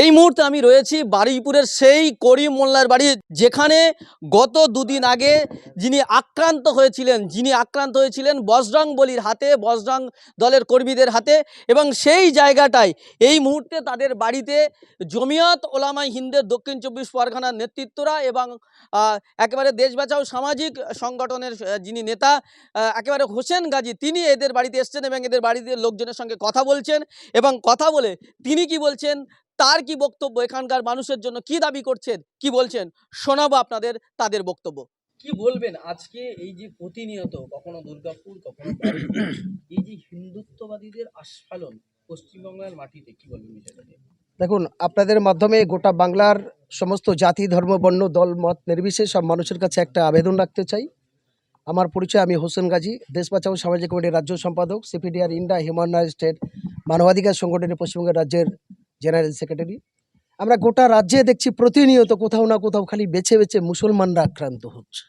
এই মুহূর্তে আমি রয়েছি বারুইপুরের সেই করিম মোল্লার বাড়ি, যেখানে গত দুদিন আগে যিনি আক্রান্ত হয়েছিলেন, যিনি আক্রান্ত হয়েছিলেন বজরং বলির হাতে, বজরং দলের কর্মীদের হাতে এবং সেই জায়গাটায় এই মুহূর্তে তাদের বাড়িতে জমিয়ত ওলামাই হিন্দের দক্ষিণ চব্বিশ পরগনার নেতৃত্বরা এবং একেবারে দেশ বাঁচাও সামাজিক সংগঠনের যিনি নেতা একেবারে হোসেন গাজী, তিনি এদের বাড়িতে এসছেন এবং এদের বাড়িতে লোকজনের সঙ্গে কথা বলছেন এবং কথা বলে তিনি কি বলছেন? তার কি বক্তব্য? এখানকার মানুষের জন্য কি দাবি করছেন? কি বলছেন? শোনাবো আপনাদের তাদের বক্তব্য। কি বলবেন? আজকে এই যে প্রতিনিয়ত কখনো দুর্গাপুর কখনো এই যে হিন্দুত্ববাদীদের আস্ফালন পশ্চিমবাংলার মাটিতে কি বলবেন দেখুন আপনাদের মাধ্যমে গোটা বাংলার সমস্ত জাতি ধর্ম বর্ণ দল মত নির্বিশেষ সব মানুষের কাছে একটা আবেদন রাখতে চাই। আমার পরিচয় আমি হোসেন গাজী দেশ বাঁচাও সামাজিক কমিটির রাজ্য সম্পাদক CPDR India human rights state মানবাধিকার সংগঠনের পশ্চিমবঙ্গের রাজ্যের জেনারেল সেক্রেটারি। আমরা গোটা রাজ্যে দেখছি প্রতিনিয়ত কোথাও না কোথাও খালি বেছে বেছে মুসলমানরা আক্রান্ত হচ্ছে।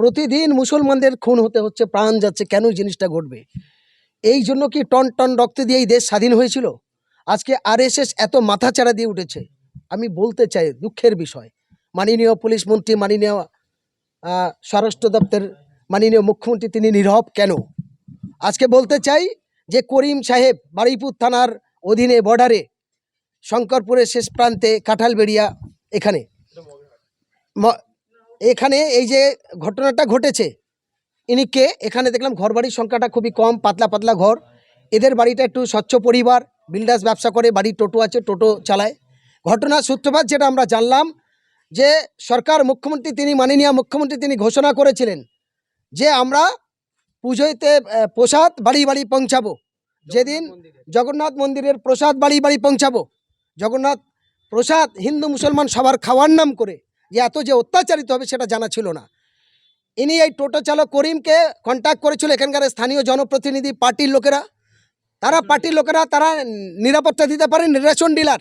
প্রতিদিন মুসলমানদের খুন হতে হচ্ছে, প্রাণ যাচ্ছে, কেন জিনিসটা ঘটবে? এই জন্য কি টন টন রক্ত দিয়ে এই দেশ স্বাধীন হয়েছিল? আজকে আরএসএস এত মাথাচাড়া দিয়ে উঠেছে। আমি বলতে চাই, দুঃখের বিষয়। মাননীয় পুলিশ মন্ত্রী, মাননীয় স্বরাষ্ট্র দপ্তর, মাননীয় মুখ্যমন্ত্রী, তিনি নীরব কেন? আজকে বলতে চাই যে করিম সাহেব বারুইপুর থানার অধীনে, বর্ডারে শঙ্করপুরের শেষ প্রান্তে কাঁঠালবেড়িয়া এখানে। এখানে এই যে ঘটনাটা ঘটেছে ইনি কে? এখানে দেখলাম ঘর বাড়ির সংখ্যাটা খুবই কম পাতলা পাতলা ঘর। এদের বাড়িটা একটু স্বচ্ছ পরিবার বিল্ডার্স ব্যবসা করে বাড়ির টোটো আছে টোটো চালায়। ঘটনা সূত্রপাত যেটা আমরা জানলাম যে সরকার মুখ্যমন্ত্রী তিনি মাননীয় মুখ্যমন্ত্রী তিনি ঘোষণা করেছিলেন যে আমরা পুজোতে প্রসাদ বাড়ি বাড়ি পৌঁছাবো। যেদিন জগন্নাথ মন্দিরের প্রসাদ বাড়ি বাড়ি পৌঁছাবো। জগন্নাথ প্রসাদ হিন্দু মুসলমান সবার খাওয়ার নাম করে যে এত যে অত্যাচারিত হবে সেটা জানা ছিল না। ইনি এই টোটো চালক করিমকে কন্ট্যাক্ট করেছিল এখানকার স্থানীয় জনপ্রতিনিধি পার্টির লোকেরা। তারা পার্টির লোকেরা, তারা নিরাপত্তা দিতে পারেন রেশন ডিলার।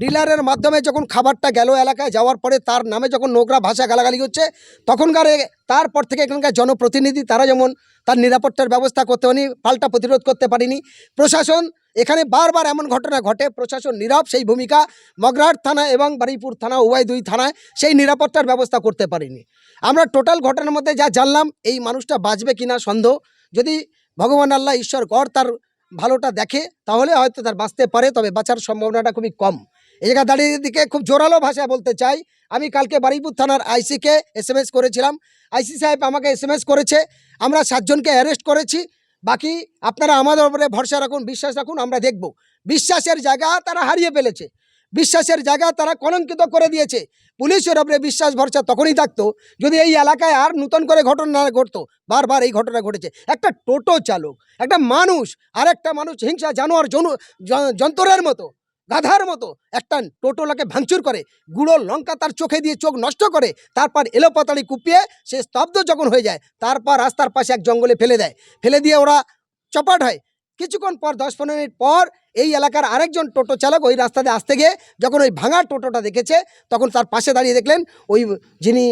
ডিলারের মাধ্যমে যখন খাবারটা গেল এলাকায় যাওয়ার পরে তার নামে যখন নোংরা ভাষা গালাগালি হচ্ছে, তখনকার তারপর থেকে এখানকার জনপ্রতিনিধি তারা যেমন তার নিরাপত্তার ব্যবস্থা করতে পারেনি, পাল্টা প্রতিরোধ করতে পারেনি। প্রশাসন এখানে বারবার এমন ঘটনা ঘটে, প্রশাসন নীরব, সেই ভূমিকা মগরাহাট থানা এবং বারুইপুর থানা, উভয় দুই থানায় সেই নিরাপত্তার ব্যবস্থা করতে পারেনি। আমরা টোটাল ঘটনার মধ্যে যা জানলাম, এই মানুষটা বাঁচবে কিনা সন্দেহ। যদি ভগবান আল্লাহ ঈশ্বর গড় তার ভালোটা দেখে, তাহলে হয়তো তার বাঁচতে পারে, তবে বাঁচার সম্ভাবনাটা খুবই কম। এই জায়গা দাঁড়িয়ে দিকে খুব জোরালো ভাষায় বলতে চাই, আমি কালকে বারুইপুর থানার আইসিকে এস করেছিলাম। আইসি সাহেব আমাকে এস করেছে, আমরা সাতজনকে অ্যারেস্ট করেছি। বাকি আপনারা আমাদের উপরে ভরসা রাখুন, বিশ্বাস রাখুন, আমরা দেখব। বিশ্বাসের জায়গা তারা হারিয়ে ফেলেছে। বিশ্বাসের জায়গা তারা কলঙ্কিত করে দিয়েছে। পুলিশের ওপরে বিশ্বাস, ভরসা তখনই থাকতো যদি এই এলাকায় আর নতুন করে ঘটনা না ঘটতো। বারবার এই ঘটনা ঘটেছে। একটা টোটো চালক, একটা মানুষ আর একটা মানুষ হিংসা, জানোয়ার জন যন্ত্রের মতো। গাধার মতো একটা টোটোলাকে ভাঙচুর করে, গুঁড়ো লঙ্কা তার চোখে দিয়ে চোখ নষ্ট করে, তারপর এলোপাতাড়ি কুপিয়ে সে স্তব্ধ যখন হয়ে যায়, তারপর রাস্তার পাশে এক জঙ্গলে ফেলে দেয়। ফেলে দিয়ে ওরা চপাট হয় কিছুক্ষণ পর দশ পনেরো মিনিট পর এই এলাকার আরেকজন টোটো চালক ওই রাস্তা দিয়ে আসতে গিয়ে যখন ওই ভাঙা টোটোটা দেখেছে তখন তার পাশে দাঁড়িয়ে দেখলেন ওই যিনি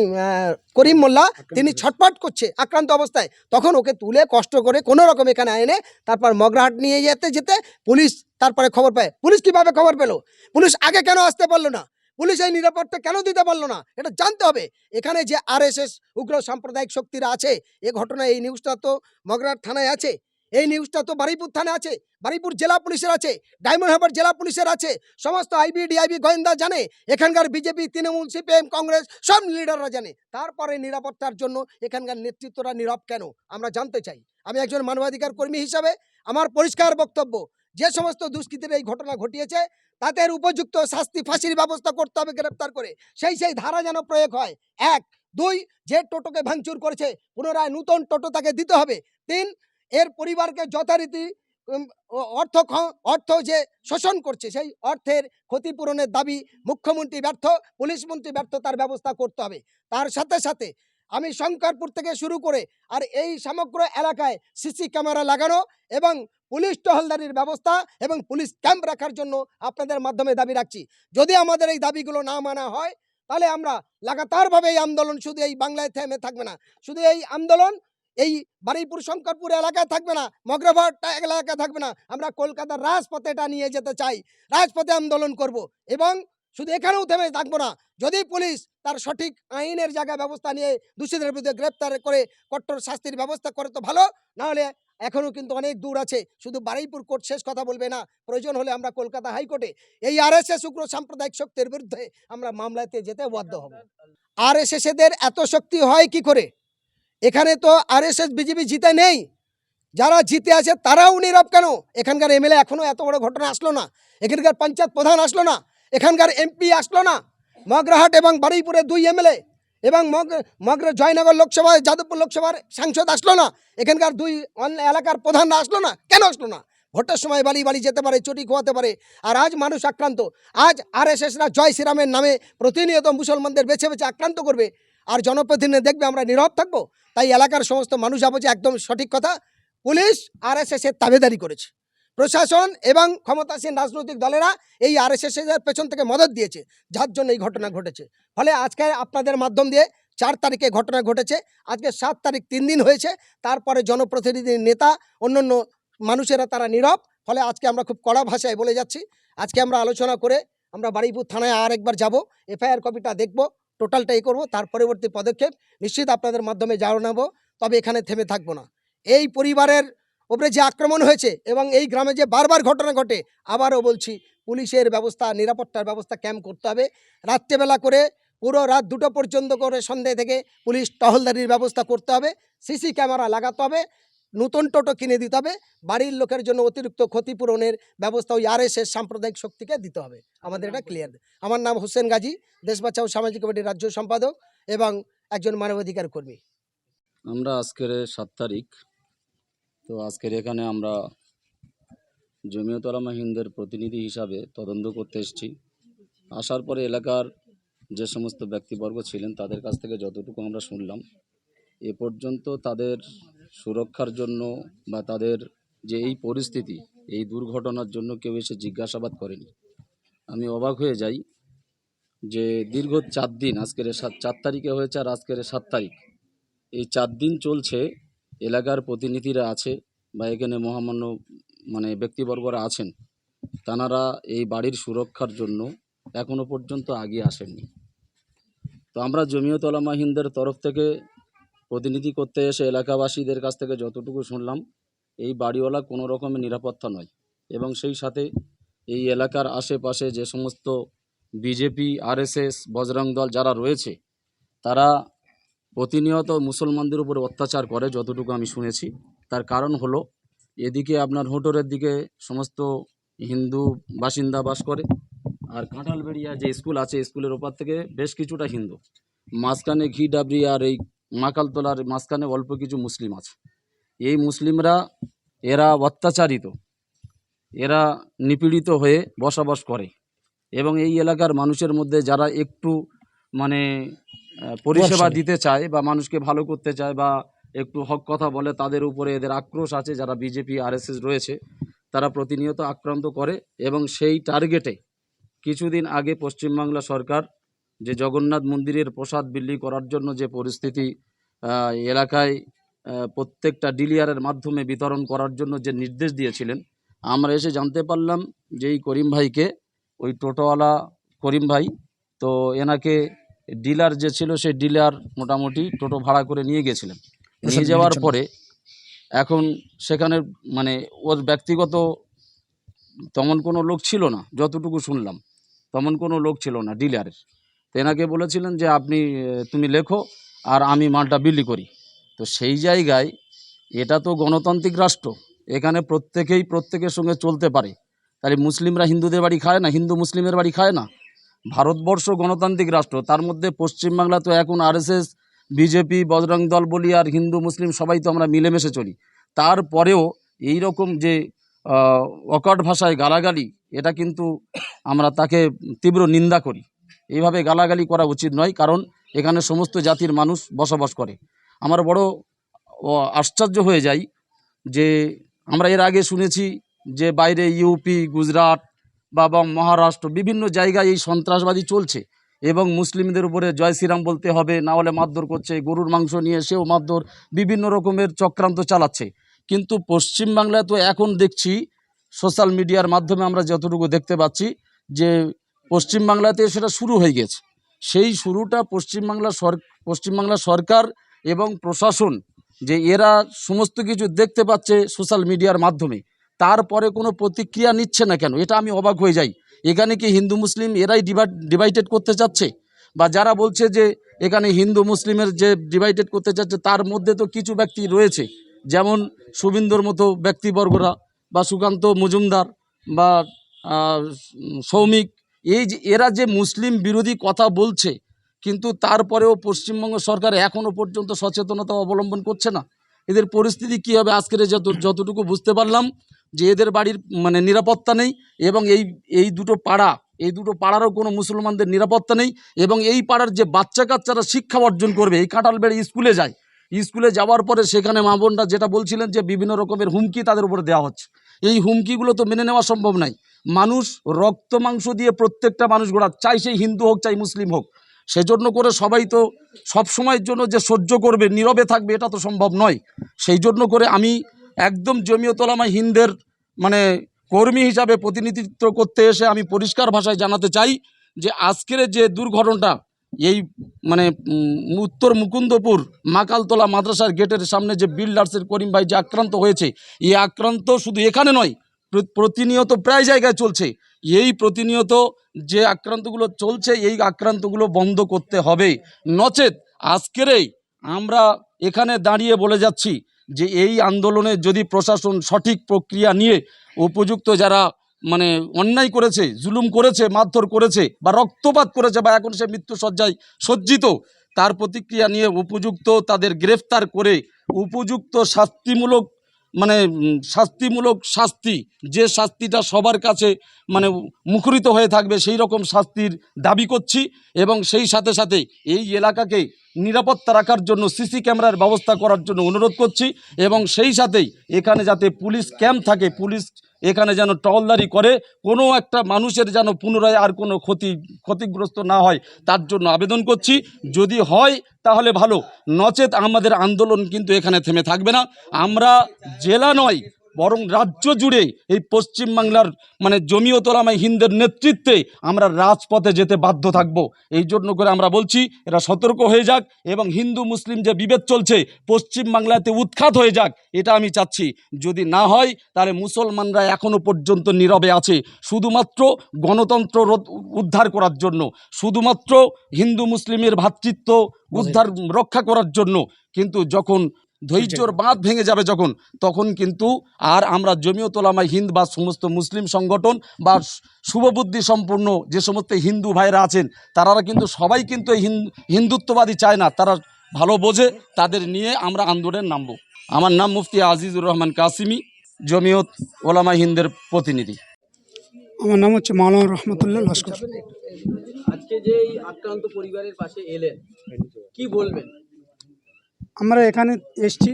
করিম মোল্লা তিনি ছটপট করছে আক্রান্ত অবস্থায়। তখন ওকে তুলে কষ্ট করে কোনো রকম এখানে এনে তারপর মগরাহাট নিয়ে যেতে যেতে পুলিশ তারপরে খবর পায়। পুলিশ কীভাবে খবর পেল? পুলিশ আগে কেন আসতে পারল না? পুলিশ এই নিরাপত্তা কেন দিতে পারল না? এটা জানতে হবে। এখানে যে আরএসএস উগ্র সাম্প্রদায়িক শক্তিরা আছে এ ঘটনা এই নিউজটা তো মগরাহাট থানায় আছে। এই নিউজটা তো বারুইপুর থানা আছে বারুইপুর জেলা পুলিশের আছে, ডায়মন্ড হারবার জেলা পুলিশের আছে, সমস্ত আইবি, ডিআইবি, গোয়েন্দা জানে, এখানকার বিজেপি, তৃণমূল, সিপিএম, কংগ্রেস, সব লিডাররা জানে। তারপরে নিরাপত্তার জন্য এখানকার নেতৃত্বরা নীরব কেন? আমরা জানতে চাই। আমি একজন মানবাধিকার কর্মী হিসাবে আমার পরিষ্কার বক্তব্য, যে সমস্ত দুষ্কৃতীরা এই ঘটনা ঘটিয়েছে তাদের উপযুক্ত শাস্তি ফাঁসির ব্যবস্থা করতে হবে গ্রেপ্তার করে। সেই সেই ধারা যেন প্রয়োগ হয়। এক, দুই, যে টোটোকে ভাঙচুর করেছে, পুনরায় নূতন টোটো তাকে দিতে হবে। তিন এর পরিবারকে যথারীতি অর্থ অর্থ যে শোষণ করছে, সেই অর্থের ক্ষতিপূরণের দাবি মুখ্যমন্ত্রী ব্যর্থ, পুলিশ মন্ত্রী ব্যর্থ, তার ব্যবস্থা করতে হবে। তার সাথে সাথে আমি শঙ্করপুর থেকে শুরু করে আর এই সমগ্র এলাকায় সিসি ক্যামেরা লাগানো এবং পুলিশ টহলদারির ব্যবস্থা এবং পুলিশ ক্যাম্প রাখার জন্য আপনাদের মাধ্যমে দাবি রাখছি। যদি আমাদের এই দাবিগুলো না মানা হয়, তাহলে আমরা লাগাতারভাবে এই আন্দোলন শুধু এই বাংলায় থেমে থাকবে না। শুধু এই আন্দোলন এই বারুইপুর শঙ্করপুর এলাকায় থাকবে না মগ্রভট এলাকায় থাকবে না। আমরা কলকাতার রাজপথে এটা নিয়ে যেতে চাই। রাজপথে আন্দোলন করব এবং শুধু এখানেও থেমে থাকব না, যদি পুলিশ তার সঠিক আইনের জায়গায় ব্যবস্থা নিয়ে দূষিতের বিরুদ্ধে গ্রেপ্তার করে কঠোর শাস্তির ব্যবস্থা করে তো ভালো, না হলে এখনও কিন্তু অনেক দূর আছে। শুধু বারুইপুর কোর্ট শেষ কথা বলবে না, প্রয়োজন হলে আমরা কলকাতা হাইকোর্টে এই আর এস এস উগ্র সাম্প্রদায়িক শক্তির বিরুদ্ধে আমরা মামলাতে যেতে বাধ্য হব। আর এস এসেদের এত শক্তি হয় কি করে? এখানে তো আর এস এস বিজেপি জিতে নেই। যারা জিতে আছে তারাও নীরব কেন? এখানকার এমএলএ এখনও এত বড় ঘটনা আসলো না। এখানকার পঞ্চায়েত প্রধান আসলো না। এখানকার এমপি আসলো না। মগরাহাট এবং বারুইপুরের দুই এমএলএ এবং মগ মগর জয়নগর লোকসভায় যাদবপুর লোকসভার সাংসদ আসলো না। এখানকার দুই অন্য এলাকার প্রধানরা আসলো না। কেন আসলো না? ভোটের সময় বালি বালি যেতে পারে, চটি খোয়াতে পারে। আর আজ মানুষ আক্রান্ত। আজ আর এস এসরা জয় শ্রীরামের নামে প্রতিনিয়ত মুসলমানদের বেছে বেছে আক্রান্ত করবে। আর জনপ্রতিনিধি দেখবে আমরা নীরব থাকব। তাই এলাকার সমস্ত মানুষ যাব যে একদম সঠিক কথা। পুলিশ আর এস এসের তাবেদারি করেছে। প্রশাসন এবং ক্ষমতাসীন রাজনৈতিক দলেরা এই আর এস এসের পেছন থেকে মদত দিয়েছে। যার জন্য এই ঘটনা ঘটেছে। ফলে আজকে আপনাদের মাধ্যম দিয়ে চার তারিখে ঘটনা ঘটেছে। আজকে সাত তারিখ তিন দিন হয়েছে। তারপরে জনপ্রতিনিধি নেতা, অন্যান্য মানুষেরা তারা নীরব। ফলে আজকে আমরা খুব কড়া ভাষায় বলে যাচ্ছি। আজকে আমরা আলোচনা করে আমরা বারুইপুর থানায় আর একবার যাব। এফআইআর কপিটা দেখব। টোটালটা করব, তার পরবর্তী পদক্ষেপ নিশ্চিত আপনাদের মাধ্যমে জানাব তবে এখানে থেমে থাকব না। এই পরিবারের ওপরে যে আক্রমণ হয়েছে এবং এই গ্রামে যে বারবার ঘটনা ঘটে, আবারও বলছি, পুলিশের ব্যবস্থা, নিরাপত্তার ব্যবস্থা ক্যাম্প করতে হবে। রাত্রেবেলা করে পুরো রাত দুটো পর্যন্ত করে সন্ধ্যে থেকে পুলিশ টহলদারির ব্যবস্থা করতে হবে, সিসি ক্যামেরা লাগাতে হবে নতুন টোটো কিনে দিতে হবে। বাড়ির লোকের জন্য অতিরিক্ত ক্ষতিপূরণের ব্যবস্থা ওই আর সাম্প্রদায়িক শক্তিকে দিতে হবে। আমাদের এটা ক্লিয়ার আমার নাম হোসেন গাজী দেশ বাঁচাও সামাজিক কমিটির রাজ্য সম্পাদক এবং একজন মানবাধিকার কর্মী। আমরা আজকের সাত তারিখ। তো আজকের এখানে আমরা জমিয়তলামা হিন্দের প্রতিনিধি হিসাবে তদন্ত করতে এসেছি। আসার পরে এলাকার যে সমস্ত ব্যক্তিবর্গ ছিলেন, তাদের কাছ থেকে যতটুকু আমরা শুনলাম, এ পর্যন্ত তাদের সুরক্ষার জন্য বা তাদের যে এই পরিস্থিতি, এই দুর্ঘটনার জন্য কেউ এসে জিজ্ঞাসাবাদ করেনি। আমি অবাক হয়ে যাই যে দীর্ঘ চার দিন, আজকের সাত, চার তারিখে হয়েছে আর আজকের সাত তারিখ। এই চার দিন চলছে, এলাকার প্রতিনিধিরা আছে বা এখানে মহামান্য মানে ব্যক্তিবর্গরা আছেন, তানারা এই বাড়ির সুরক্ষার জন্য এখনও পর্যন্ত আগিয়ে আসেননি। তো আমরা জমিয়ত ওলামা হিন্দের তরফ থেকে প্রতিনিধি করতে এসে এলাকাবাসীদের কাছ থেকে যতটুকু শুনলাম, এই বাড়িওয়ালা কোনো রকমের নিরাপত্তা নয় এবং সেই সাথে এই এলাকার আশেপাশে যে সমস্ত বিজেপি, আরএসএস, বজরং দল যারা রয়েছে, তারা প্রতিনিয়ত মুসলমানদের উপরে অত্যাচার করে যতটুকু আমি শুনেছি। তার কারণ হলো, এদিকে আপনার হোটরের দিকে সমস্ত হিন্দু বাসিন্দা বাস করে আর কাঁঠালবেড়িয়া যে স্কুল আছে, স্কুলের ওপার থেকে বেশ কিছুটা হিন্দু। মাঝখানে ঘি, ডাবরি আর এই মাকালতলার মাঝখানে অল্প কিছু মুসলিম আছে। এই মুসলিমরা এরা অত্যাচারিত। এরা নিপীড়িত হয়ে বসবাস করে। এবং এই এলাকার মানুষের মধ্যে যারা একটু মানে পরিষেবা দিতে চায় বা মানুষকে ভালো করতে চায় বা একটু হক কথা বলে তাদের উপরে এদের আক্রোশ আছে যারা বিজেপি আরএসএস রয়েছে তারা প্রতিনিয়ত আক্রান্ত করে। এবং সেই টার্গেটে কিছুদিন আগে পশ্চিমবাংলা সরকার যে জগন্নাথ মন্দিরের প্রসাদ বিলি করার জন্য যে পরিস্থিতি এলাকায় প্রত্যেকটা ডিলিয়ারের মাধ্যমে বিতরণ করার জন্য যে নির্দেশ দিয়েছিলেন আমরা এসে জানতে পারলাম যে এই করিম ভাইকে ওই টোটোওয়ালা করিম ভাই তো এনাকে ডিলার যে ছিল সেই ডিলার মোটামুটি টোটো ভাড়া করে নিয়ে গেছিলেন। নিয়ে যাওয়ার পরে এখন সেখানে মানে ওর ব্যক্তিগত তেমন কোনো লোক ছিল না যতটুকু শুনলাম তেমন কোনো লোক ছিল না ডিলারের। তো এনাকে বলেছিলেন যে আপনি, তুমি লেখো আর আমি মালটা বিলি করি। তো সেই জায়গায় এটা তো গণতান্ত্রিক রাষ্ট্র, এখানে প্রত্যেকেই প্রত্যেকের সঙ্গে চলতে পারে। তাহলে মুসলিমরা হিন্দুদের বাড়ি খায় না? হিন্দু মুসলিমের বাড়ি খায় না? ভারতবর্ষ গণতান্ত্রিক রাষ্ট্র, তার মধ্যে পশ্চিমবাংলা তো এখন আরএসএস, বিজেপি, বজরং দল বলি আর হিন্দু, মুসলিম, সবাই তো আমরা মিলেমিশে চলি। তারপরেও এই রকম যে অকট ভাষায় গালাগালি, এটা কিন্তু আমরা তাকে তীব্র নিন্দা করি। এইভাবে গালাগালি করা উচিত নয়, কারণ এখানে সমস্ত জাতির মানুষ বসবাস করে। আমার বড় আশ্চর্য হয়ে যাই যে আমরা এর আগে শুনেছি যে বাইরে ইউপি গুজরাট বা মহারাষ্ট্র বিভিন্ন জায়গায় এই সন্ত্রাসবাদী চলছে এবং মুসলিমদের উপরে জয় শ্রীরাম বলতে হবে, না হলে মারধর করছে, গরুর মাংস নিয়ে সেও মারধর, বিভিন্ন রকমের চক্রান্ত চালাচ্ছে। কিন্তু পশ্চিমবাংলায় তো এখন দেখছি সোশ্যাল মিডিয়ার মাধ্যমে আমরা যতটুকু দেখতে পাচ্ছি যে পশ্চিমবাংলাতে সেটা শুরু হয়ে গেছে। সেই শুরুটা পশ্চিমবাংলা সর, পশ্চিমবাংলা সরকার এবং প্রশাসন যে এরা সমস্ত কিছু দেখতে পাচ্ছে সোশ্যাল মিডিয়ার মাধ্যমে, তারপরে কোনো প্রতিক্রিয়া নিচ্ছে না কেন? এটা আমি অবাক হয়ে যাই। এখানে কি হিন্দু, মুসলিম এরাই ডিভাইড, ডিভাইডেড করতে চাচ্ছে? বা যারা বলছে যে এখানে হিন্দু, মুসলিমের যে ডিভাইডেড করতে চাচ্ছে, তার মধ্যে তো কিছু ব্যক্তি রয়েছে। যেমন শুভিন্দর মতো ব্যক্তিবর্গরা বা সুকান্ত মজুমদার বা সৌমিক এই যে এরা যে মুসলিম বিরোধী কথা বলছে, কিন্তু তারপরেও পশ্চিমবঙ্গ সরকার এখনও পর্যন্ত সচেতনতা অবলম্বন করছে না। এদের পরিস্থিতি কী হবে আজকের যত যতটুকু বুঝতে পারলাম, যে এদের বাড়ির মানে নিরাপত্তা নেই এবং এই এই দুটো পাড়া, এই দুটো পাড়ারও কোনো মুসলমানদের নিরাপত্তা নেই এবং এই পাড়ার যে বাচ্চা কাচ্চারা শিক্ষা অর্জন করবে, এই কাঁঠালবেড়ে স্কুলে যায়। স্কুলে যাওয়ার পরে সেখানে মা বোনরা যেটা বলছিলেন যে বিভিন্ন রকমের হুমকি তাদের উপরে দেওয়া হচ্ছে। এই হুমকিগুলো তো মেনে নেওয়া সম্ভব নয়। মানুষ রক্ত মাংস দিয়ে প্রত্যেকটা মানুষ গোড়া, চাই সেই হিন্দু হোক, চাই মুসলিম হোক, সেজন্য করে সবাই তো সব সময়ের জন্য যে সহ্য করবে, নীরবে থাকবে, এটা তো সম্ভব নয়। সেই জন্য করে আমি একদম জমিয়তলামা হিন্দের মানে কর্মী হিসাবে প্রতিনিধিত্ব করতে এসে আমি পরিষ্কার ভাষায় জানাতে চাই যে আজকের যে দুর্ঘটনাটা, এই মানে উত্তর মুকুন্দপুর মাকালতলা মাদ্রাসার গেটের সামনে যে বিল্ডার্সের করিম ভাই যে আক্রান্ত হয়েছে, এই আক্রান্ত শুধু এখানে নয় প্রতিনিয়ত প্রায় জায়গায় চলছে। এই প্রতিনিয়ত যে আক্রান্তগুলো চলছে, এই আক্রান্তগুলো বন্ধ করতে হবে। নচেত আজকেরই আমরা এখানে দাঁড়িয়ে বলে যাচ্ছি যে এই আন্দোলনে যদি প্রশাসন সঠিক প্রক্রিয়া নিয়ে উপযুক্ত যারা মানে অন্যায় করেছে, জুলুম করেছে, মারধর করেছে বা রক্তপাত করেছে বা এখন সে মৃত্যুসজ্জায় সজ্জিত, তার প্রতিক্রিয়া নিয়ে উপযুক্ত তাদের গ্রেফতার করে উপযুক্ত শাস্তিমূলক মানে শাস্তিমূলক শাস্তি, যে শাস্তিটা সবার কাছে মানে মুখরিত হয়ে থাকবে, সেই রকম শাস্তির দাবি করছি এবং সেই সাথে সাথে এই এলাকাকে নিরাপত্তা রাখার জন্য সিসি ক্যামেরার ব্যবস্থা করার জন্য অনুরোধ করছি এবং সেই সাথেই এখানে যাতে পুলিশ ক্যাম্প থাকে, পুলিশ এখানে যেন টহলদারি করে, কোনো একটা মানুষের যেন পুনরায় আর কোনো ক্ষতি, ক্ষতিগ্রস্ত না হয়, তার জন্য আবেদন করছি। যদি হয়, তাহলে ভালো। নচেত আমাদের আন্দোলন কিন্তু এখানে থেমে থাকবে না। আমরা জেলা নয় বরং রাজ্য জুড়ে এই পশ্চিমবাংলার মানে জমিও জমিয়তলামাই হিন্দের নেতৃত্বে আমরা রাজপথে যেতে বাধ্য থাকব। এই জন্য করে আমরা বলছি, এরা সতর্ক হয়ে যাক এবং হিন্দু, মুসলিম যে বিভেদ চলছে পশ্চিমবাংলাতে উৎখাত হয়ে যাক, এটা আমি চাচ্ছি। যদি না হয়, তাহলে মুসলমানরা এখনও পর্যন্ত নীরবে আছে। শুধুমাত্র গণতন্ত্র উদ্ধার করার জন্য, শুধুমাত্র হিন্দু, মুসলিমের ভ্রাতৃত্ব উদ্ধার, রক্ষা করার জন্য। কিন্তু যখন ধৈর্যর বাঁধ ভেঙে যাবে যখন তখন কিন্তু আর আমরা জমিও জমিয়তলামাই হিন্দ বা সমস্ত মুসলিম সংগঠন বা শুভবুদ্ধি সম্পূর্ণ যে সমস্ত হিন্দু ভাইরা আছেন তারা কিন্তু সবাই কিন্তু এই হিন- হিন্দুত্ববাদী চায় না। তারা ভালো বোঝে তাদের নিয়ে আমরা আন্দোলনে নামবো। আমার নাম মুফতি আজিজুর রহমান কাসিমি জমিয়ত ওলামা হিন্দের প্রতিনিধি। আমার নাম হচ্ছে মাওলানা রহমতুল্লাহ লস্কর। আজকে যে আক্রান্ত পরিবারের পাশে এলেন কি বলবেন? আমরা এখানে এসছি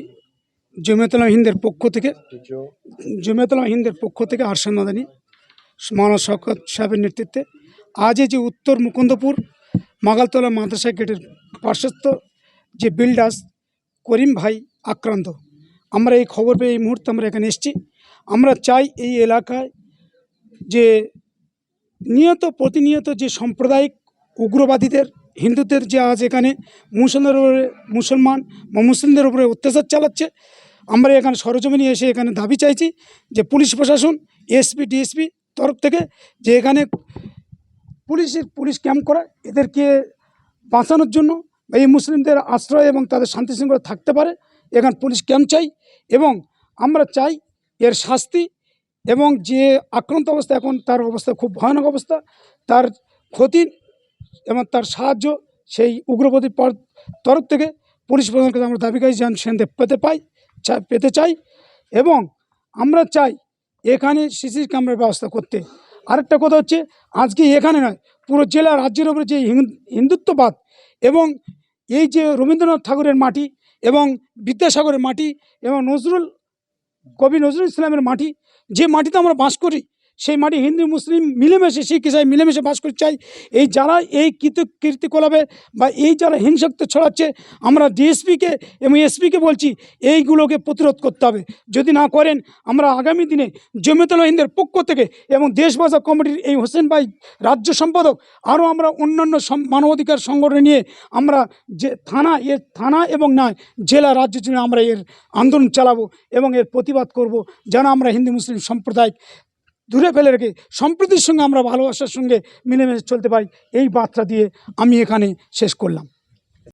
জমিয়তুল্লাহ হিন্দের পক্ষ থেকে। জমিয়তুল্লাহ হিন্দের পক্ষ থেকে আরশাদ মাদানী মাওলানা শওকত সাহেবের নেতৃত্বে। আজ যে উত্তর মুকুন্দপুর, মাগালতলা মাদ্রাসা গেটের পার্শ্বস্থ যে বিল্ডার্স করিম ভাই আক্রান্ত। আমরা এই খবর পেয়ে এই মুহূর্তে আমরা এখানে এসেছি। আমরা চাই এই এলাকায় যে নিয়ত, প্রতিনিয়ত যে সাম্প্রদায়িক উগ্রবাদীদের হিন্দুদের যে আজ এখানে মুসলমানের উপরে, মুসলমান বা মুসলিমদের উপরে অত্যাচার চালাচ্ছে, আমরা এখানে সরজমিনে এসে এখানে দাবি চাইছি যে পুলিশ প্রশাসন, এসপি, ডিএসপি তরফ থেকে যে এখানে পুলিশের, পুলিশ ক্যাম্প করা এদেরকে বাঁচানোর জন্য এই মুসলিমদের আশ্রয় এবং তাদের শান্তি শৃঙ্খলা থাকতে পারে, এখানে পুলিশ ক্যাম্প চাই এবং আমরা চাই এর শাস্তি এবং যে আক্রান্ত অবস্থা, এখন তার অবস্থা খুব ভয়ানক অবস্থা, তার ক্ষতি এবং তার সাহায্য সেই উগ্রপন্থী পর- তরফ থেকে পুলিশ প্রধানকে আমরা দাবি করি যেন সেখানে পেতে পাই পেতে চাই এবং আমরা চাই এখানে সিসি ক্যামেরার ব্যবস্থা করতে। আরেকটা কথা হচ্ছে, আজকে এখানে নয়, পুরো জেলা, রাজ্যের উপরে যে হিন্দুত্ববাদ এবং এই যে রবীন্দ্রনাথ ঠাকুরের মাটি এবং বিদ্যাসাগরের মাটি এবং নজরুল, কবি নজরুল ইসলামের মাটি, যে মাটিতে আমরা বাস করি সেই মাটি হিন্দু, মুসলিম মিলেমিশে শিখ ইসাই মিলেমিশে বাস করতে চাই এই যারা এই কৃত, কীর্তিকলাপে বা এই যারা হিংসাত্ব ছড়াচ্ছে, আমরা ডিএসপিকে এবং এসপিকে বলছি, এইগুলোকে প্রতিরোধ করতে হবে। যদি না করেন, আমরা আগামী দিনে জমিতল হিন্দের পক্ষ থেকে এবং দেশ বাঁচা কমিটির এই হোসেন ভাই রাজ্য সম্পাদক, আরও আমরা অন্যান্য মানবাধিকার সংগঠন নিয়ে আমরা যে থানা, এর থানা এবং নয় জেলা, রাজ্য জুড়ে আমরা এর আন্দোলন চালাবো এবং এর প্রতিবাদ করব, যেন আমরা হিন্দু, মুসলিম সম্প্রদায় দূরে ফেলে রেখে সম্প্রীতির সঙ্গে আমরা ভালোবাসার সঙ্গে মিলেমিশে চলতে পারি। এই বার্তা দিয়ে আমি এখানে শেষ করলাম।